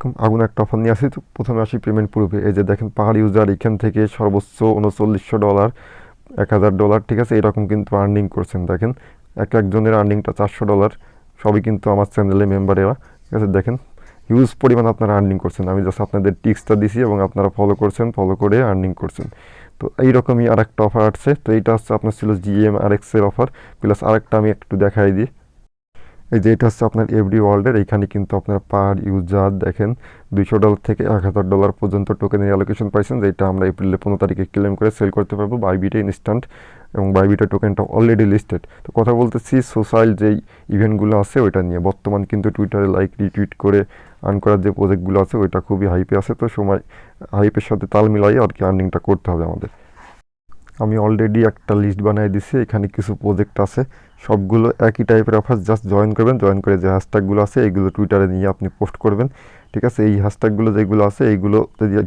এরকম আগুন একটা অফার নিয়ে আসি। তো প্রথমে আসি পেমেন্ট প্রুফে এই যে দেখেন, পাহাড় ইউজার এখান থেকে সর্বোচ্চ উনচল্লিশশো ডলার, এক হাজার ডলার, ঠিক আছে? এরকম কিন্তু আর্নিং করছেন, দেখেন? এক একজনের আর্নিংটা চারশো ডলার। সবই কিন্তু আমার চ্যানেলে মেম্বারেরা ঠিক আছে? দেখেন হিউজ পরিমাণ আপনারা আর্নিং করছেন। আমি জাস্ট আপনাদের টিক্সটা দিছি এবং আপনারা ফলো করছেন ফলো করে আর্নিং করছেন। তো এইরকমই আর একটা অফার আসছে। তো এইটা হচ্ছে আপনার ছিল জিএম আর এক্সের অফার প্লাস আরেকটা আমি একটু দেখাই দিই। এই যে এটা হচ্ছে আপনার এভরি ওয়ার্ল্ডের, এইখানে কিন্তু আপনার পার ইউজার দেখেন, দুইশো ডলার থেকে এক হাজার ডলার পর্যন্ত টোকেনের অ্যালোকেশন পাইছেন যেটা আমরা এপ্রিলের পনেরো তারিখে ক্লেম করে সেল করতে পারব বাইবিটা ইনস্ট্যান্ট এবং বাইবিটা টোকেনটা অলরেডি লিস্টেড তো কথা বলতেছি সোশ্যাল যেই ইভেন্টগুলো আছে ওইটা নিয়ে। বর্তমান কিন্তু টুইটারে লাইক রিটুইট করে আর্ন করার যে প্রজেক্টগুলো আছে, ওইটা খুবই হাইপে আছে, তো সময় হাইপের সাথে তাল মিলাই আর কি আর্নিংটা করতে হবে আমাদের। আমি অলরেডি একটা লিস্ট বানিয়ে দিছি, এখানে কিছু প্রজেক্ট আছে, সবগুলো একই টাইপের অফার জাস্ট জয়েন করবেন জয়েন করে যে হ্যাশট্যাগুলো আছে এইগুলো টুইটারে নিয়ে আপনি পোস্ট করবেন, ঠিক আছে? এই হ্যাশট্যাগুলো যেগুলো আছে, এইগুলো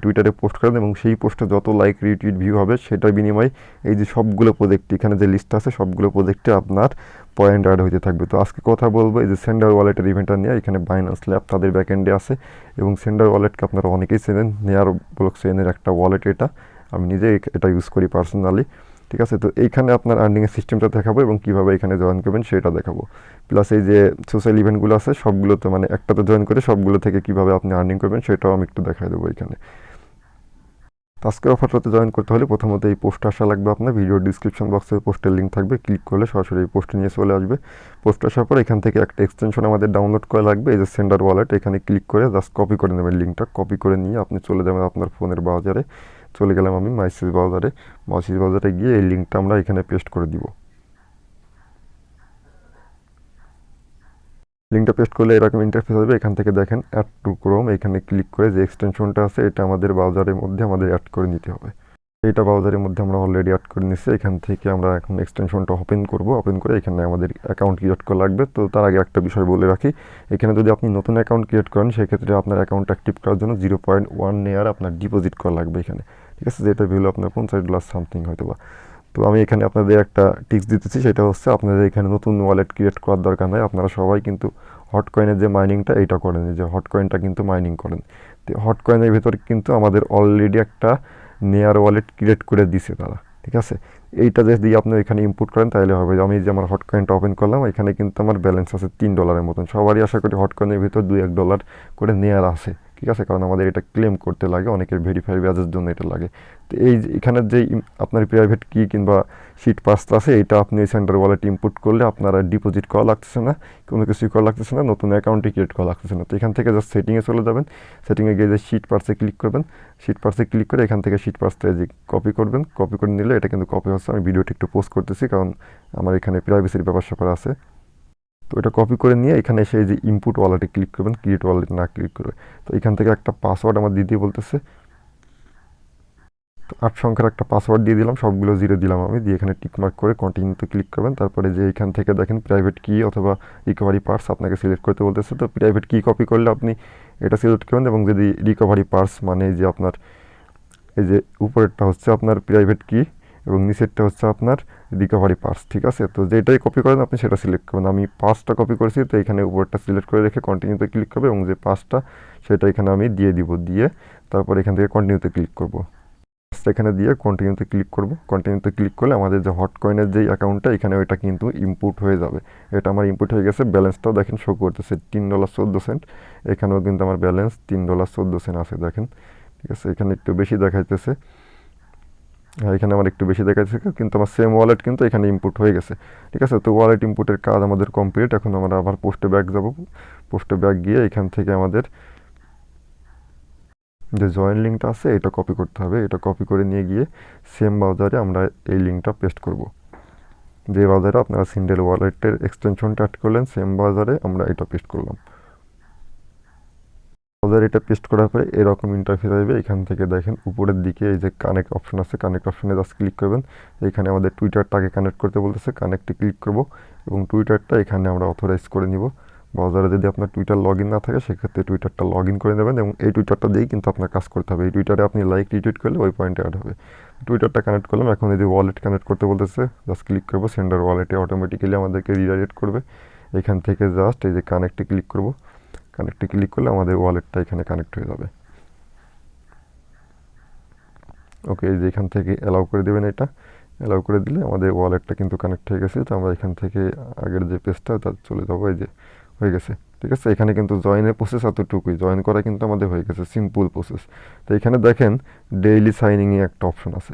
টুইটারে পোস্ট করেন এবং সেই পোস্টে যত লাইক রিটুইট ভিউ হবে, সেটার বিনিময়ে এই যে সবগুলো প্রজেক্ট এখানে যে লিস্ট আছে, সবগুলো প্রজেক্টে আপনার পয়েন্ট অ্যাড হইতে থাকবে। তো আজকে কথা বলব, এই যে সেন্ডার ওয়ালেটের ইভেন্টটা নিয়ে, এখানে বাইনান্স ল্যাব তাদের ব্যাকএন্ডে আছে এবং সেন্ডার ওয়ালেটকে আপনারা অনেকেই চেনেন নেয়ার ব্লক চেনের একটা ওয়ালেট এটা। আমি নিজে এটা ইউজ করি পার্সোনালি ঠিক আছে? তো এইখানে আপনার আর্নিংয়ের সিস্টেমটা দেখাবো এবং কীভাবে এখানে জয়েন করবেন সেটা দেখাবো। প্লাস এই যে সোশ্যাল ইভেন্টগুলো আছে, সবগুলোতে মানে একটাতে জয়েন করে সবগুলো থেকে কীভাবে আপনি আর্নিং করবেন সেটাও আমি একটু দেখাই দেবো এখানে তো আজকের অফারটাতে জয়েন করতে হলে প্রথমত এই পোস্ট আসা লাগবে আপনার ভিডিও ডিসক্রিপশন বক্সে পোস্টের লিঙ্ক থাকবে। ক্লিক করলে সরাসরি এই পোস্টে নিয়ে চলে আসবে। পোস্ট আসার পর এখান থেকে একটা এক্সটেনশন আমাদের ডাউনলোড করা লাগবে, এই যে সেন্ডার ওয়ালেট এখানে ক্লিক করে জাস্ট কপি করে নেবেন লিঙ্কটা কপি করে নিয়ে আপনি চলে যাবেন আপনার ফোনের বাজারে চলে গেলাম আমি মাইসিস বাজারে মাইসিস বাজারে গিয়ে এই লিঙ্কটা আমরা এখানে পেস্ট করে দিব। লিঙ্কটা পেস্ট করলে এরকম ইন্টারফেস আসবে, এখান থেকে দেখেন অ্যাড টু ক্রোম এখানে ক্লিক করে যে এক্সটেনশনটা আছে, এটা আমাদের ব্রাউজারের মধ্যে আমাদের অ্যাড করে নিতে হবে। এইটা ব্রাউজারের মধ্যে আমরা অলরেডি অ্যাড করে নিচ্ছি এখান থেকে আমরা এখন এক্সটেনশনটা ওপেন করব ওপেন করে এখানে আমাদের অ্যাকাউন্ট ক্রিয়েট করা লাগবে। তো তার আগে একটা বিষয় বলে রাখি, এখানে যদি আপনি নতুন অ্যাকাউন্ট ক্রিয়েট করেন, সেক্ষেত্রে আপনার অ্যাকাউন্ট অ্যাক্টিভ করার জন্য জিরো পয়েন্ট ওয়ান আপনার ডিপোজিট করা লাগবে এখানে। ঠিক আছে, যেটা ভ্যালু আপনার পঞ্চাশ ডলার সামথিং হয়তো বা তো আমি এখানে আপনাদের একটা টিপস দিতেছি, সেটা হচ্ছে আপনাদের এখানে নতুন ওয়ালেট ক্রিয়েট করার দরকার নাই। আপনারা সবাই কিন্তু হট কয়েনের যে মাইনিংটা এইটা করেন। যে হট কয়েনটা কিন্তু মাইনিং করেন। তো হট কয়েনের ভেতর কিন্তু আমাদের অলরেডি একটা নেয়ার ওয়ালেট ক্রিয়েট করে দিছে তারা, ঠিক আছে? এইটা যদি আপনি এখানে ইনপুট করেন, তাহলে হবে আমি যে আমার হট কয়েনটা ওপেন করলাম, এখানে কিন্তু আমার ব্যালেন্স আছে তিন ডলারের মতন। সবারই আশা করি হট কয়েনের ভিতর দুই এক ডলার করে নেয়ার আছে ঠিক আছে? কারণ আমাদের এটা ক্লেম করতে লাগে, অনেকের ভেরিফাই ব্যাজের জন্য এটা লাগে। তো এই এখানে যে আপনার প্রাইভেট কি কিংবা শিট পাসটা আছে, এটা আপনি এই সেন্টার ওয়ালেট ইনপুট করলে আপনারা ডিপোজিট করা লাগতেছে না, কোনো কিছুই করা লাগতেছে না, নতুন অ্যাকাউন্টে ক্রিয়েট করা লাগতেছে না। তো এখান থেকে জাস্ট সেটিংয়ে চলে যাবেন। সেটিংয়ে গিয়ে যে শিট পার্সে ক্লিক করবেন শিট পার্সে ক্লিক করে এখান থেকে শিট পার্সটা যে কপি করবেন কপি করে নিলে এটা কিন্তু কপি হচ্ছে। আমি ভিডিওটি একটু পোস্ট করতেছি, কারণ আমার এখানে প্রাইভেসির ব্যাপার স্যাপার আছে। তো এটা কপি করে নিয়ে এখানে এসে এই যে ইনপুট ওয়ালেটে ক্লিক করবেন ক্রিয়েট ওয়ালেট না ক্লিক করবে তো এখান থেকে একটা পাসওয়ার্ড আমার দিদি বলতেছে। তো আট সংখ্যার একটা পাসওয়ার্ড দিয়ে দিলাম, সবগুলো জিরো দিলাম আমি, দিয়ে এখানে টিকমার্ক করে কন্টিনিউতে ক্লিক করবেন। তারপরে যে এখান থেকে দেখেন প্রাইভেট কি অথবা রিকভারি পার্স আপনাকে সিলেক্ট করতে বলতেছে। তো প্রাইভেট কি কপি করলে আপনি এটা সিলেক্ট করবেন এবং যদি রিকভারি পার্স মানে যে আপনার, এই যে উপরেরটা হচ্ছে আপনার প্রাইভেট কি এবং নিচেরটা হচ্ছে আপনার রিকভারি পার্স ঠিক আছে? তো যেটাই কপি করেন আপনি সেটা সিলেক্ট করবেন আমি পাসটা কপি করেছি, তো এখানে উপরটা সিলেক্ট করে রেখে কন্টিনিউতে ক্লিক করবে এবং যে পাসটা সেটা এখানে আমি দিয়ে দিব, দিয়ে তারপর এখান থেকে কন্টিনিউতে ক্লিক করব। এখানে দিয়ে কন্টিনিউতে ক্লিক করব। কন্টিনিউতে ক্লিক করলে আমাদের যে হট কয়েনের যেই অ্যাকাউন্টটা এখানে ওইটা কিন্তু ইনপুট হয়ে যাবে। এটা আমার ইনপুট হয়ে গেছে ব্যালেন্সটাও দেখেন শো করতেছে, তিন ডলার চোদ্দ সেন্ট এখানেও কিন্তু আমার ব্যালেন্স তিন ডলার চোদ্দ সেন্ট আছে, দেখেন। ঠিক আছে, এখানে একটু বেশি দেখাইতেছে। এখানে আমার একটু বেশি দেখাচ্ছে কিন্তু আমার সেম ওয়ালেট কিন্তু এখানে ইনপুট হয়ে গেছে, ঠিক আছে? তো ওয়ালেট ইনপুটের কাজ আমাদের কমপ্লিট এখন আমরা আবার পোস্টে ব্যাগ যাব পোস্টে ব্যাগ গিয়ে এখান থেকে আমাদের যে জয়েন লিঙ্কটা আছে, এটা কপি করতে হবে, এটা কপি করে নিয়ে গিয়ে সেম ব্রাউজারে আমরা এই লিঙ্কটা পেস্ট করব। যে ব্রাউজারে আপনারা সিন্ডেল ওয়ালেটের এক্সটেনশনটা অ্যাড করলেন সেম ব্রাউজারে আমরা এটা পেস্ট করলাম। ব্রাউজার এটা পেস্ট করার পরে এরকম ইন্টারফেস আসবে। এখান থেকে দেখেন উপরের দিকে এই যে কানেক্ট অপশন আছে কানেক্ট অপশনে জাস্ট ক্লিক করবেন। এখানে আমাদের টুইটারটাকে কানেক্ট করতে বলতেছে। কানেক্টে ক্লিক করব এবং টুইটারটা এখানে আমরা অথরাইজ করে নিব। ব্রাউজারে যদি আপনার টুইটার লগ না থাকে, সেক্ষেত্রে টুইটারটা লগ করে নেবেন এবং এই টুইটারটা দিয়েই কিন্তু আপনার কাজ করতে হবে। এই টুইটারে আপনি লাইক রিটুইট করলে ওই পয়েন্টে অ্যাড হবে। টুইটারটা কানেক্ট করলাম। এখন যদি ওয়ালেট কানেক্ট করতে বলতেছে জাস্ট ক্লিক করব। সেন্ডার ওয়ালেটে অটোমেটিক্যালি আমাদেরকে রিডাইরেক্ট করবে। এখান থেকে জাস্ট এই যে কানেক্টে ক্লিক করব। কানেক্টে ক্লিক করলে আমাদের ওয়ালেটটা এখানে কানেক্ট হয়ে যাবে। ওকে এই যে এখান থেকে অ্যালাউ করে দেবেন এটা। অ্যালাউ করে দিলে আমাদের ওয়ালেটটা কিন্তু কানেক্ট হয়ে গেছে। তো আমরা এখান থেকে আগের যে পেজটা তার চলে যাব, এই যে হয়ে গেছে। ঠিক আছে? এখানে কিন্তু জয়েনের প্রসেস এতটুকুই। জয়েন করা কিন্তু আমাদের হয়ে গেছে সিম্পল প্রসেস তো এখানে দেখেন ডেইলি সাইনিংয়ে একটা অপশন আছে।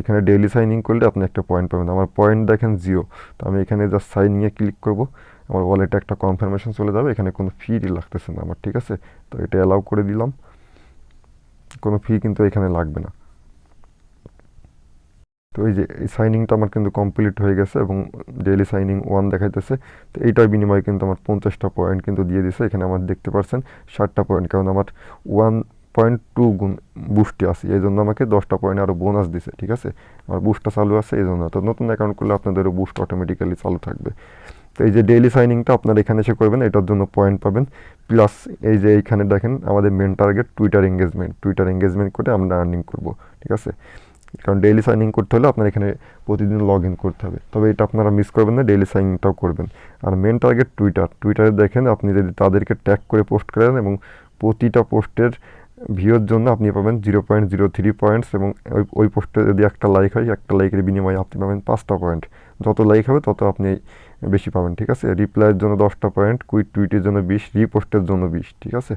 এখানে ডেইলি সাইনিং করলে আপনি একটা পয়েন্ট পাবেন। আমার পয়েন্ট দেখেন জিও তো আমি এখানে জাস্ট সাইনিংয়ে ক্লিক করব। আমার ওয়ালেটে একটা কনফার্মেশন চলে যাবে, এখানে কোনো ফি লাগতেছে না আমার, ঠিক আছে? তো এটা অ্যালাউ করে দিলাম। কোনো ফি কিন্তু এখানে লাগবে না। তো এই যে, এই সাইনিংটা আমার কিন্তু কমপ্লিট হয়ে গেছে এবং ডেইলি সাইনিং ওয়ান দেখাইতেছে। তো এইটার বিনিময়ে কিন্তু আমার পঞ্চাশটা পয়েন্ট কিন্তু দিয়ে দিছে এখানে আমার দেখতে পাচ্ছেন ষাটটা পয়েন্ট কারণ আমার ওয়ান পয়েন্ট টু গুণ বুস্টে আছে, এই জন্য আমাকে দশটা পয়েন্ট আরও বোনাস দিছে, ঠিক আছে? আমার বুস্টটা চালু আছে, এই জন্য। তো নতুন অ্যাকাউন্ট করলে আপনাদেরও বুস্ট অটোমেটিক্যালি চালু থাকবে। তো এই যে ডেইলি সাইনিংটা আপনারা এখানে এসে করবেন, এটার জন্য পয়েন্ট পাবেন। প্লাস এই যে এইখানে দেখেন আমাদের main target Twitter engagement Twitter engagement করে আমরা আর্নিং করব, ঠিক আছে? কারণ ডেইলি সাইনিং করতে হলে আপনার এখানে প্রতিদিন লগ ইন করতে হবে। তবে এটা আপনারা মিস করবেন না ডেইলি সাইনিংটাও করবেন। আর মেন টার্গেট টুইটার টুইটারে দেখেন আপনি যদি তাদেরকে ট্যাগ করে পোস্ট করেন এবং প্রতিটা পোস্টের ভিউর জন্য আপনি পাবেন zero point zero three points এবং ওই ওই পোস্টে যদি একটা লাইক হয়, একটা লাইকের বিনিময়ে আপনি পাবেন পাঁচটা পয়েন্ট যত লাইক হবে তত আপনি বেশি পাবেন, ঠিক আছে? রিপ্লাইয়ের জন্য দশটা পয়েন্ট কুইট টুইটের জন্য বিশ রিপোস্টের জন্য বিশ, ঠিক আছে?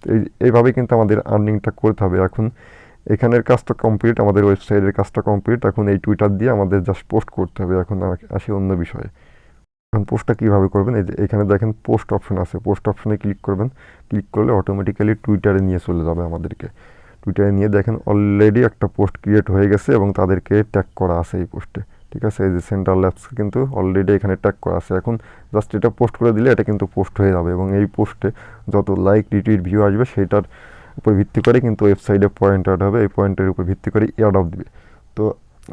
তো এই, এইভাবে কিন্তু আমাদের আর্নিংটা করতে হবে। এখন এখানের কাজটা কমপ্লিট আমাদের ওয়েবসাইটের কাজটা কমপ্লিট এখন এই টুইটার দিয়ে আমাদের জাস্ট পোস্ট করতে হবে এখন আসি অন্য বিষয়ে। এখন পোস্টটা কীভাবে করবেন? এই যে, এখানে দেখেন পোস্ট অপশন আছে। পোস্ট অপশনে ক্লিক করবেন। ক্লিক করলে অটোমেটিক্যালি টুইটারে নিয়ে চলে যাবে আমাদেরকে। টুইটারে নিয়ে দেখেন অলরেডি একটা পোস্ট ক্রিয়েট হয়ে গেছে এবং তাদেরকে ট্যাগ করা আছে এই পোস্টে ঠিক আছে, এই যে সেন্ট্রাল ল্যাবস কিন্তু অলরেডি এখানে ট্যাগ করা আছে। এখন জাস্ট এটা পোস্ট করে দিলে এটা কিন্তু পোস্ট হয়ে যাবে এবং এই পোস্টে যত লাইক রিটুইট ভিউ আসবে সেটার উপর ভিত্তি করে কিন্তু ওয়েবসাইটে পয়েন্ট অ্যাড হবে। এই পয়েন্টের উপর ভিত্তি করে ইয়ার্ড অফ দিবে। তো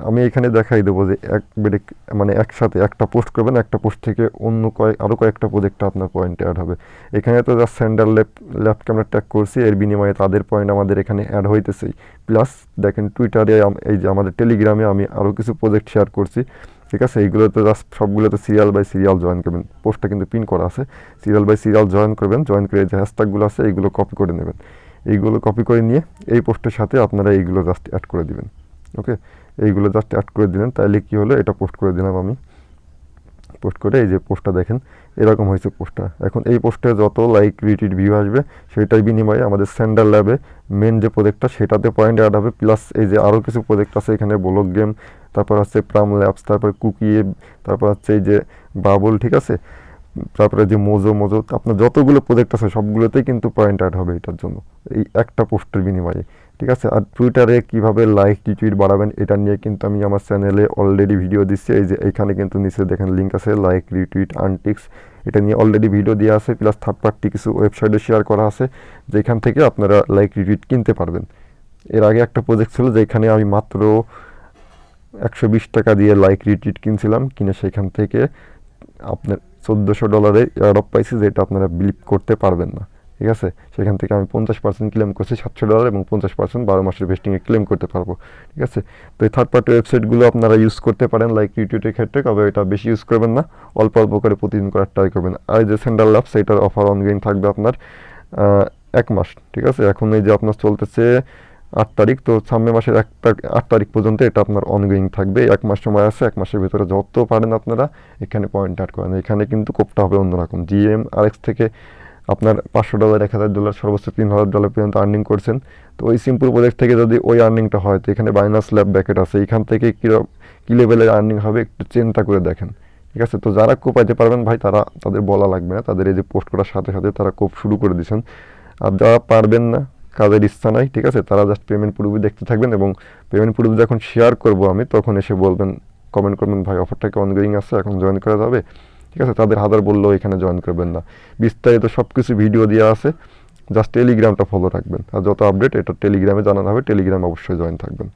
আমি এখানে দেখাই দেবো যে এক বেডে মানে একসাথে একটা পোস্ট করবেন, একটা পোস্ট থেকে অন্য কয়েক আরও কয়েকটা প্রজেক্টে আপনার পয়েন্ট অ্যাড হবে। এখানে তো জাস্ট স্যান্ডার ল্যাপ ল্যাপকে আমরা ট্যাগ করছি, এর বিনিময়ে তাদের পয়েন্ট আমাদের এখানে অ্যাড হইতেছেই প্লাস দেখেন টুইটারে এই যে আমাদের টেলিগ্রামে আমি আরও কিছু প্রজেক্ট শেয়ার করছি। ঠিক আছে? এইগুলোতে জাস্ট সবগুলোতে সিরিয়াল বাই সিরিয়াল জয়েন করবেন। পোস্টটা কিন্তু পিন করা আছে। সিরিয়াল বাই সিরিয়াল জয়েন করবেন জয়েন করে যে হ্যাশট্যাগুলো আছে, এইগুলো কপি করে নেবেন। এইগুলো কপি করে নিয়ে এই পোস্টের সাথে আপনারা এইগুলো জাস্ট অ্যাড করে দিবেন। ওকে এইগুলো জাস্ট অ্যাড করে দিলেন তাহলে কী হলো? এটা পোস্ট করে দিলাম আমি। পোস্ট করে এই যে পোস্টটা দেখেন, এরকম হয়েছে পোস্টটা এখন এই পোস্টে যত লাইক রিটিট ভিউ আসবে, সেটার বিনিময়ে আমাদের স্যান্ডার ল্যাবে মেন যে প্রজেক্টটা সেটাতে পয়েন্ট অ্যাড হবে। প্লাস এই যে আরও কিছু প্রোজেক্ট আছে এখানে ব্লক গেম তারপর হচ্ছে প্রাম ল্যাবস তারপর কুকি তারপর হচ্ছে এই যে বাবল ঠিক আছে? তারপরে যে মোজো মোজো আপনার যতগুলো প্রোজেক্ট আছে, সবগুলোতেই কিন্তু পয়েন্ট অ্যাড হবে এটার জন্য। এই একটা পোস্টের বিনিময়ে। ঠিক আছে? আর টুইটারে কীভাবে লাইক রিটুইট বাড়াবেন এটা নিয়ে কিন্তু আমি আমার চ্যানেলে অলরেডি ভিডিও দিচ্ছি। এই যে এখানে কিন্তু নিচে দেখেন লিঙ্ক আছে লাইক রিটুইট আনটিক্স এটা নিয়ে অলরেডি ভিডিও দেওয়া আছে প্লাস থার্ড পার্টি কিছু ওয়েবসাইটে শেয়ার করা আছে, যেখান থেকে আপনারা লাইক রিটুইট কিনতে পারবেন। এর আগে একটা প্রজেক্ট ছিল যেখানে আমি মাত্র একশো বিশ টাকা দিয়ে লাইক রিটুইট কিনছিলাম। কিনে সেখান থেকে আপনার চোদ্দোশো ডলারে এয়ারডপ পাইছি, যেটা আপনারা বিলিভ করতে পারবেন না। ঠিক আছে? সেখান থেকে আমি পঞ্চাশ পার্সেন্ট ক্লেম করছি সাতশো ডলার এবং পঞ্চাশ পার্সেন্ট বারো মাসের ভেস্টিংয়ে ক্লেম করতে পারব, ঠিক আছে? তো এই থার্ড পার্টি ওয়েবসাইটগুলো আপনারা ইউজ করতে পারেন লাইক ইউটিউবের ক্ষেত্রে, তবে এটা বেশি ইউজ করবেন না। অল্প অল্প করে প্রতিদিন করার ট্রাই করবেন। আর যে সেন্ট্রাল ল্যাব সেইটার অফার অনগোয়িং থাকবে আপনার এক মাস, ঠিক আছে? এখন এই যে আপনার চলতেছে আট তারিখ, তো সামনের মাসের এক আট তারিখ পর্যন্ত এটা আপনার অনগোয়িং থাকবে। এক মাস সময় আছে, এক মাসের ভিতরে যত পারেন আপনারা এখানে পয়েন্ট অ্যাড করেন। এখানে কিন্তু কোপটা হবে অন্যরকম। জিএম আর এক্স থেকে আপনার পাঁচশো ডলার এক হাজার ডলার সর্বোচ্চ তিন হাজার ডলার পর্যন্ত আর্নিং করছেন। তো ওই সিম্পল প্রজেক্ট থেকে যদি ওই আর্নিংটা হয়, তো এখানে বাইনাস ল্যাব ব্যাকেট আছে। এখান থেকে কী কী লেভেলের আর্নিং হবে একটু চিন্তা করে দেখেন। ঠিক আছে? তো যারা কোপাইতে পারবেন ভাই, তারা, তাদের বলা লাগবে না। তাদের এই যে পোস্ট করার সাথে সাথে তারা কোপ শুরু করে দিয়েছেন। আর যারা পারবেন না, কাজের ইচ্ছা নাই, ঠিক আছে? তারা জাস্ট পেমেন্ট পুরোপুরি দেখতে থাকবেন এবং পেমেন্ট পুরোপুরি যখন শেয়ার করব আমি, তখন এসে বলবেন কমেন্ট করবেন, ভাই অফারটাকে অনগোয়িং আছে? এখন জয়েন করা যাবে? ঠিক আছে? তাদের হাজার বললেও এখানে জয়েন করবেন না। বিস্তারিত সব কিছু ভিডিও দেওয়া আছে জাস্ট টেলিগ্রামটা ফলো রাখবেন। আর যত আপডেট এটা টেলিগ্রামে জানানো হবে। টেলিগ্রাম অবশ্যই জয়েন থাকবেন।